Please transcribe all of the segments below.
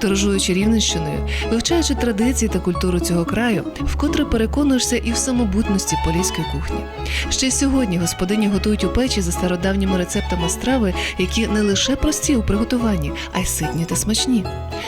Подорожуючи Рівненщиною, вивчаючи традиції та культуру цього краю, вкотре переконуєшся і в самобутності поліської кухні. Ще сьогодні господині готують у печі за стародавніми рецептами страви, які не лише прості у приготуванні, а й ситні та смачні.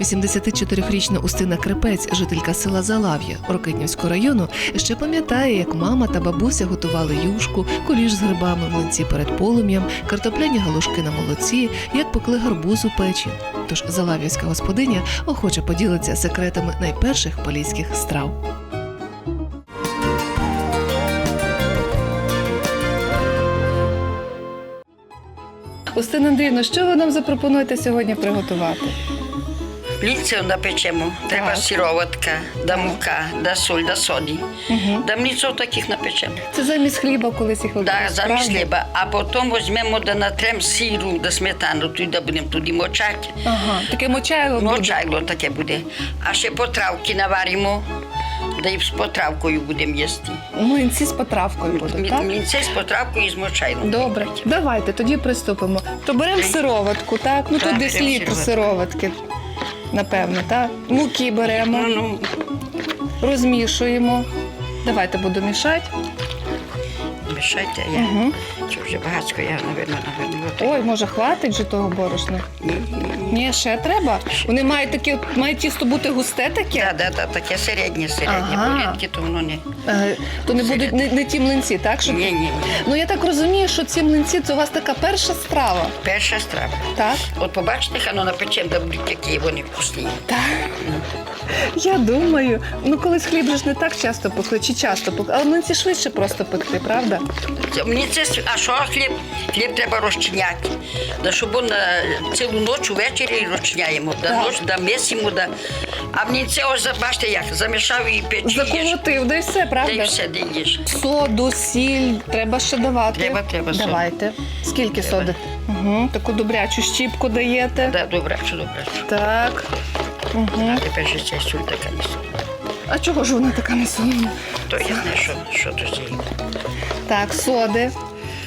84-річна Устина Крепець, жителька села Залав'я Рокитнівського району, ще пам'ятає, як мама та бабуся готували юшку, куліш з грибами, млинці перед полум'ям, картопляні галушки на молоці, як пекли гарбуз у печі. Тож залав'янська господиня охоче поділиться секретами найперших поліських страв. Устина Андріївна, що ви нам запропонуєте сьогодні приготувати? Млінців напечемо. Треба Так. сироватка, да мука, да соль, да соді. Да млінців таких напечемо. Це замість хліба колись їх Да, використовували, замість хліба. А потім візьмемо да натрем сиру, да сметану, туди будемо туди мочати. Ага, таке мочайло буде. Мочайло таке буде. А ще потравки наваримо, да і з потравкою будемо їсти. Млинці з потравкою будуть, так? Млінці з потравкою і з мочайлом. Добре, давайте тоді приступимо. То беремо сироватку, так? Ну Так, тут десь літр сироватки, напевно, так? Муки беремо, Ну, ну, розмішуємо. Давайте буду мішати. Мішайте, я. Угу. Чи вже багатько, я, напевно, напевно. Ой, може, хватить же того борошна? Ні, ні, ні. Ні, ще треба. Вони мають таке, має тісто бути густе таке. Так, так, так, таке середнє, середнє. Ага. Рідкі, то воно не. Е, То не будуть не, не ті млинці, так? Щоб... Ні, ні, ні. Ну я так розумію, що ці млинці це у вас така перша страва, Перша страва. так? От побачите, хай воно напечем, да будуть які вони вкусні. Так. Я думаю, ну колись хліб же ж не так часто пекли, чи часто пекли, але млинці швидше просто пекти, правда? Мені це а що хліб? Хліб треба розчиняти. Да, щоб він е, цілу ніч увечері розчиняємо. Да, Так. ніч, да, місимо, да. А мені це ось бачите як, замішав і печі. Заколотив, да й все, Та й правда? все, де їж. Соду, сіль, треба ще давати. Треба, треба соду. Давайте. Скільки Треба. соди? Угу. Таку добрячу щіпку даєте. Да, добре, що добре. Так. Угу. А тепер ще ця така не. А чого ж вона така не солона? То я знаю, що, що то зійде. Так, соди.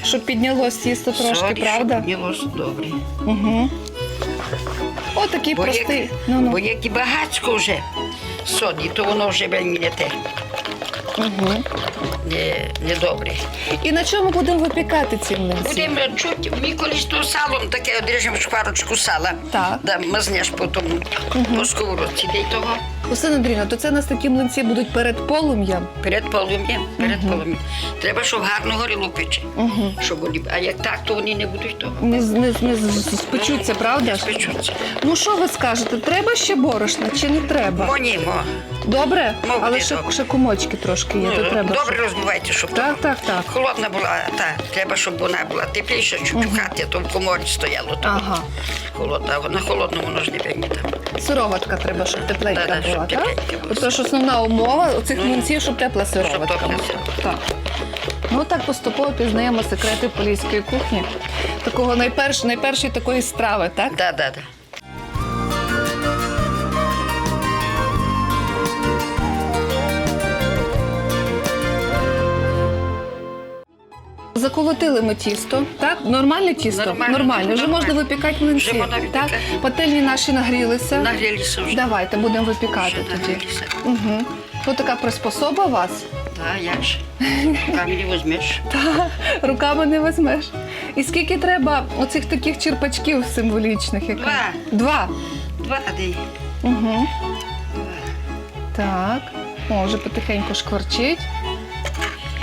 Щоб піднялось тісто трошки, Солі, правда? щоб Гніло добре. Угу. О, такий Бо простий. як, Ну, ну. бо як і багацько вже соді, то воно вже мені не те, Угу. Не, не. І на чому будемо випікати ці млинці? Будемо чути, ми колись то салом таке одріжемо шкварочку сала. Так. Да, мазнеш потім по сковородці, й того. Усе Андрійовна, то це у нас такі млинці будуть перед полум'ям. Перед полум'ям, перед полум'ям. Треба, щоб гарно горіло пече. Угу. Щоб вони, а як так, то вони не будуть того. Не, не, не спечуться, правда? Не спечуться. Ну що ви скажете, треба ще борошна чи не треба? Моні, мо. Добре, Ну, але буде ще, добре. ще комочки трошки є, то Ну, треба. Добре розбивайте, щоб Так, так, так. Холодна була, так, треба, щоб вона була тепліша, чуть у хаті, то в коморі стояло. То Ага. Холодна, а на холодному воно ж не певні там. Sироватка треба, щоб тепленька Да-да, була, щоб так? тепленька була. Тобто ж основна умова у цих Ну, млинців, щоб тепла сироватка тепла була. сироватка. Так. Ну так поступово пізнаємо секрети поліської кухні. Такого найперш, найпершої такої страви, так? Да, да, да. Заколотили ми тісто, так? Нормальне тісто? Нормально, Вже нормально. можна випікати млинці. Вже можна так? випікати. Пательні наші нагрілися. Нагрілися вже. Давайте будемо випікати Вже тоді. нагрілися. Угу. Ось така приспособа у вас. Да, як ж. Камінь візьмеш. Та, руками не візьмеш. І скільки треба оцих таких черпачків символічних? Як... Два. Два. Два дій. Угу. Так. О, вже потихеньку шкварчить.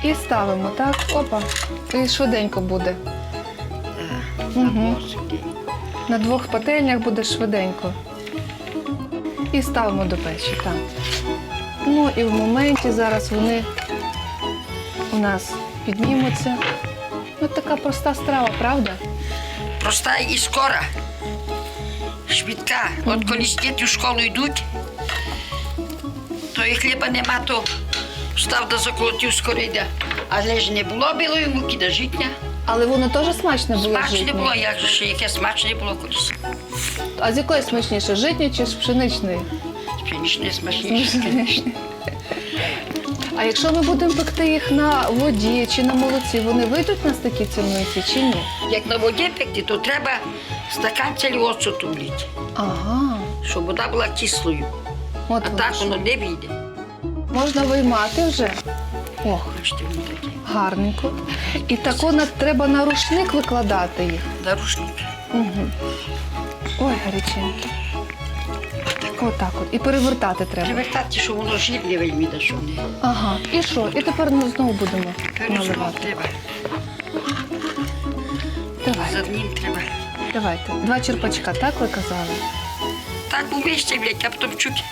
І ставимо, так? Опа. І швиденько буде. Посуді. На двох пательнях буде швиденько. І ставимо до печі, так. Ну і в моменті зараз вони у нас піднімуться. Ось така проста страва, правда? Проста і скора. Швидка. От коли діти в школу йдуть, то і хліба нема, то встав да заколотив скоро йде. Але ж не було білої муки до житня. Але воно теж смачне було Смачне житнє. було, як же ще яке смачне було колись. А з якої смачніше? Житнє чи з пшеничної? Пшеничне смачніше. звісно. А якщо ми будемо пекти їх на воді чи на молоці, вони вийдуть у нас такі цільниці чи ні? Як на воді пекти, то треба стакан цілі влити, Ага. щоб вода була кислою. От А воно так що. воно не вийде. Можна виймати вже. Ох, гарненько. І тако на, треба на рушник викладати їх. Нарушник. Угу. Ой, гаряченькі. Отак от. І перевертати треба. Привертати, щоб воно жир не вийде, що не. Ага. І що? І тепер ну, знову будемо Перезроб наливати. треба. Давай, За ним треба. давайте. Два черпачка, так ви казали? Так уміще, блядь, а потім чуть.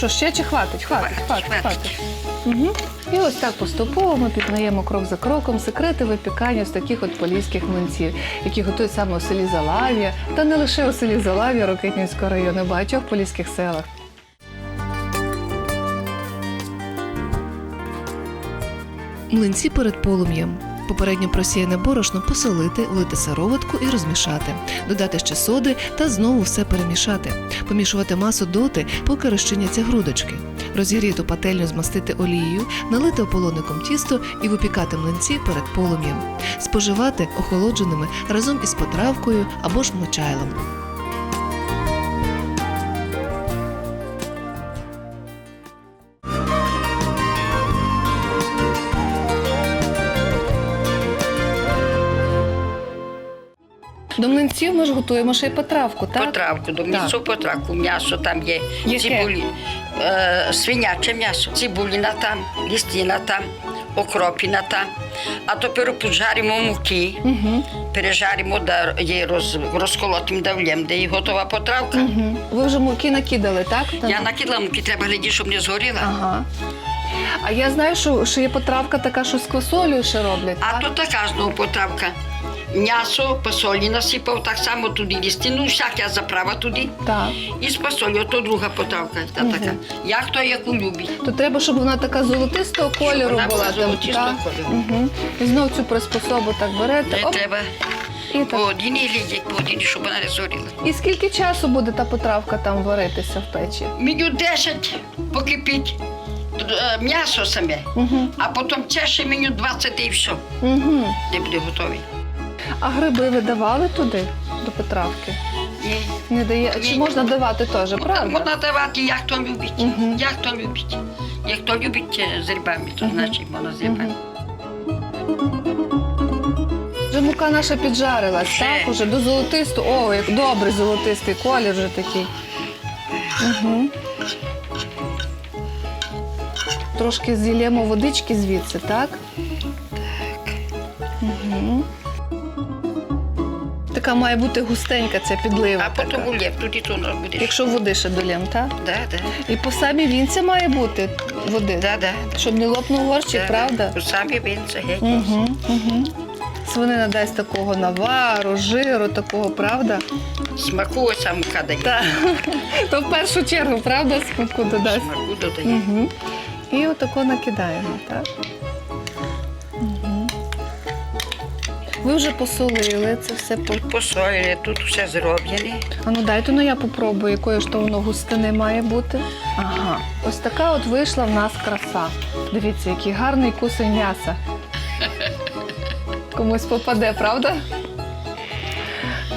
Що, ще чи хватить? Хватить, хватить, Хватить. хватить. Угу. І ось так поступово ми пізнаємо крок за кроком секрети випікання з таких от поліських млинців, які готують саме у селі Залав'я, та не лише у селі Залав'я Рокитнівського району, а багатьох поліських селах. Млинці перед полум'ям. Попередньо просіяне борошно посолити, влити сироватку і розмішати, додати ще соди та знову все перемішати, помішувати масу доти, поки розчиняться грудочки. Розігріту пательню змастити олією, налити ополоником тісто і випікати млинці перед полум'ям, споживати охолодженими разом із потравкою або ж мочайлом. До млинців ми ж готуємо ще й потравку, так? Потравку, до м'ясо потравку, м'ясо там є, Яке? цибулі, е, свиняче м'ясо, цибуліна там, лістіна там, окропіна там. А тепер поджаримо муки, Угу. пережаримо, да, її роз, розколотим давлем, де і готова потравка. Угу. Ви вже муки накидали, так? Я накидала муки, треба глядіти, щоб не згоріла. Ага. А я знаю, що, що є потравка така, що з квасолею ще роблять. А так? то така знову потравка. М'ясо, посолі насипав, так само туди лістину, всяка заправа туди. Так. І з посолі, ото друга потравка. Та Мгм. така. Як хто яку любить. То треба, щоб вона така золотистого кольору вона була там, золотистого так? кольору. Угу. І знов цю приспособу так берете. Не оп, треба і, так. одній глядять, по одній, щоб вона не зоріла. і скільки часу буде та потравка там варитися в печі? Міню 10 покипить е, м'ясо саме, Угу. а потім це ще меню 20 і все, Угу. де буде готовий. А гриби ви давали туди до потравки? Ні. Не дає. Чи можна давати теж, правда? можна давати, як хто любить. Мгм. Як хто любить. Як хто любить е, з грибами, то Мгм. значить можна з грибами. Вже мука наша піджарилась, так? Уже до золотистого. О, як добрий золотистий колір вже такий. Угу. Трошки зілємо водички звідси? Так. Така має бути густенька ця підлива. А потім така. улєв, туди то воно буде. Якщо води ще долєм, так? Да, да. І по самій вінці має бути води, Да, да. щоб не лопнув горщик, Да. правда? Ну, Самі він це геть. Угу, угу. Свинина дасть такого навару, жиру, такого, правда? Смаку ось сам дає. Так. То в першу чергу, правда, смаку додасть. Смаку додає. Угу. І отако накидаємо, так? Ви вже посолили це все. по- Посолі, тут все зроблене. А ну дайте ну я попробую, якої ж то воно густини має бути. Ага. Ось така от вийшла в нас краса. Дивіться, який гарний кусень м'яса. Комусь попаде, правда?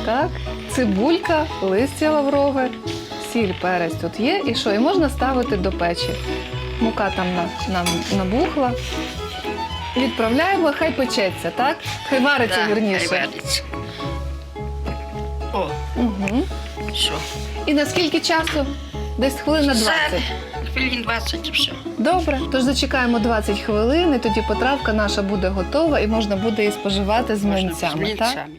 Так, цибулька, листя лаврове, сіль, перець тут є. І що? І можна ставити до печі. Мука там на, нам набухла. Відправляємо, хай печеться, так? Хай вариться Да, вірніше. хай вариться. О, Угу. що? І на скільки часу? Десь хвилин на 20. Все, Хвилин 20 і все. Добре, тож зачекаємо 20 хвилин, і тоді потравка наша буде готова і можна буде її споживати з Можна млинцями. з Так? млинцями.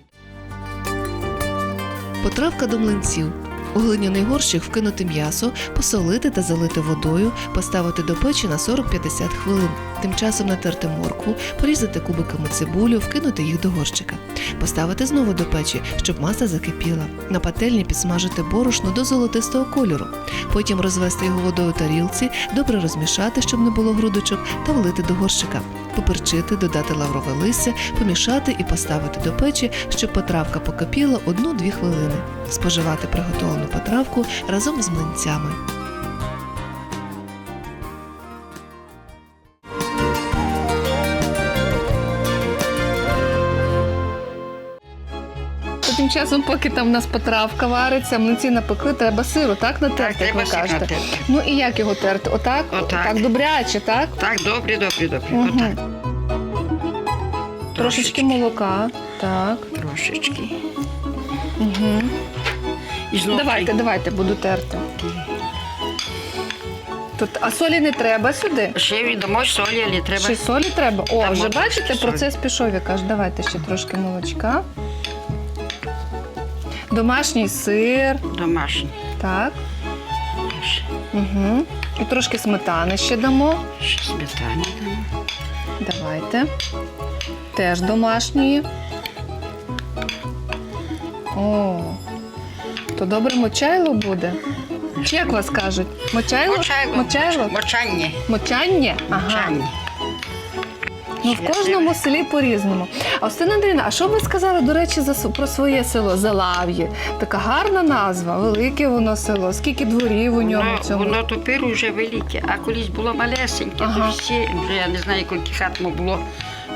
Потравка до млинців. У глиняний горщик вкинути м'ясо, посолити та залити водою, поставити до печі на 40-50 хвилин. Тим часом натерти моркву, порізати кубиками цибулю, вкинути їх до горщика. Поставити знову до печі, щоб маса закипіла. На пательні підсмажити борошно до золотистого кольору. Потім розвести його водою тарілці, добре розмішати, щоб не було грудочок, та влити до горщика. Поперчити, додати лаврове листя, помішати і поставити до печі, щоб потравка покипіла 1-2 хвилини. Споживати приготовлену потравку разом з млинцями. Тим часом, поки там у нас потравка вариться, млинці напекли, треба сиру, так натерти, як треба ви сир кажете. натерти. Ну і як його терти? Отак? Отак. добряче, так? Так, добре, добре, добре. Мгм. Отак. Трошечки молока. Так. Трошечки. Угу. І знов Давайте, давайте, буду терти. Тут, а солі не треба сюди? Ще відомо солі, але треба. Ще солі треба? О, Там вже бачите, ще солі. процес пішов, я кажу, давайте ще трошки молочка. Домашній сир, Домашній. так. Угу. І трошки сметани ще дамо. Ще сметані дамо. Давайте. Теж домашньої. О, то добре мочайло буде. Чи як вас кажуть? Мочайло? Мочайло. Мочайло? Мочання. Мочання? Ага. Мочання. Ну, в кожному селі по-різному. А Остина Андрійовна, а що ви сказали, до речі, за, с- про своє село Залав'є? Така гарна назва, велике воно село. Скільки дворів у ньому Воно, в цьому? воно тепер вже велике, а колись було малесеньке, Ага. то всі, вже я не знаю, скільки хат мо було,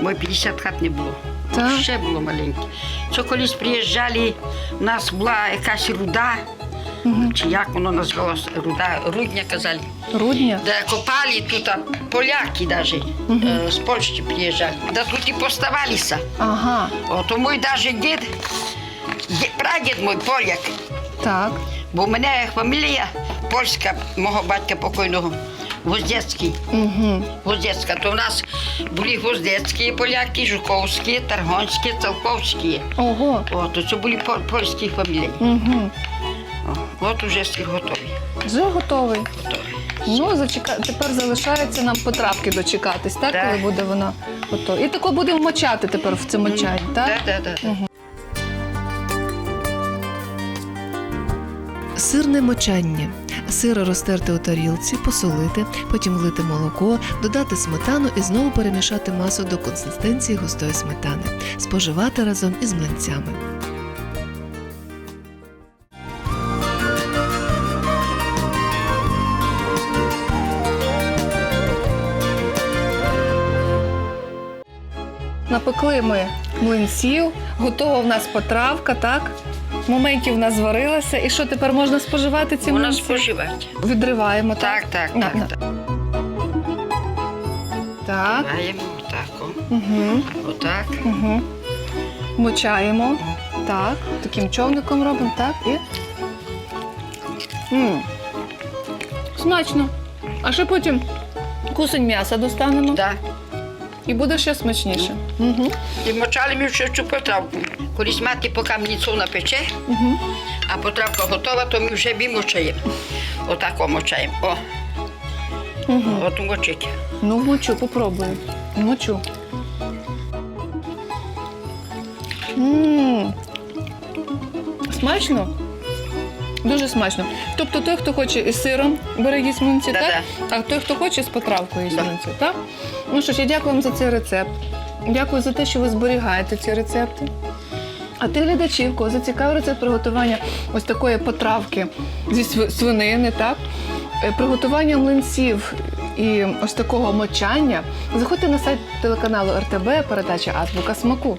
може 50 хат не було. Так. Ще було маленьке. Що колись приїжджали, у нас була якась руда. Чи як воно називалося, руда, рудня казали. Рудня? Де копали тут поляки навіть, Мгм. з Польщі приїжджали. Да тут і поставалися. Ага, От мій навіть дід, дід, прадід мій поляк, так. бо в мене фамілія польська, мого батька покойного, Гвоздецький. Угу. Гвоздецька. То в нас були гвоздецькі поляки, жуковські, таргонські, цалковські. Ого. От, то це були польські фамілії. Угу. От уже всі готові. Вже готовий. готові. Ну, зачека... тепер залишається нам потравки дочекатись, так? Так. Коли буде вона готова. І тако будемо мочати тепер в це мочання, так? Так, так, так. Сирне мочання. Сир розтерти у тарілці, посолити, потім влити молоко, додати сметану і знову перемішати масу до консистенції густої сметани, споживати разом із млинцями. Напекли ми млинців, готова в нас потравка, так? В моменті в нас зварилася. І що тепер можна споживати ці Вона млинці? споживати. Відриваємо, так? Так, так, На, так. на. так. Так. Маємо отак. о. Угу. Отак. Угу. Мочаємо. Так. Таким човником робимо, так. І. м Смачно. А ще потім кусень м'яса достанемо Да. І буде ще смачніше. Угу. І мочали ми ще цю потравку. Колись мати поки мліцу напече, Угу. а потравка готова, то ми вже вимочаємо. Отак мочаємо. О, Угу. от мочить. Ну, вмочу, попробую. Вмочу. М. Смачно? Дуже смачно. Тобто той, хто хоче із сиром, бере їсть млинці, Да-да. так? А той, хто хоче, з потравкою Да. так? Ну що ж, я дякую вам за цей рецепт. Дякую за те, що ви зберігаєте ці рецепти. А ти, глядачів, кого зацікавив рецепт приготування ось такої потравки зі сви- свинини, так? Е, Приготування млинців і ось такого мочання. Заходьте на сайт телеканалу РТБ, передача Азбука смаку.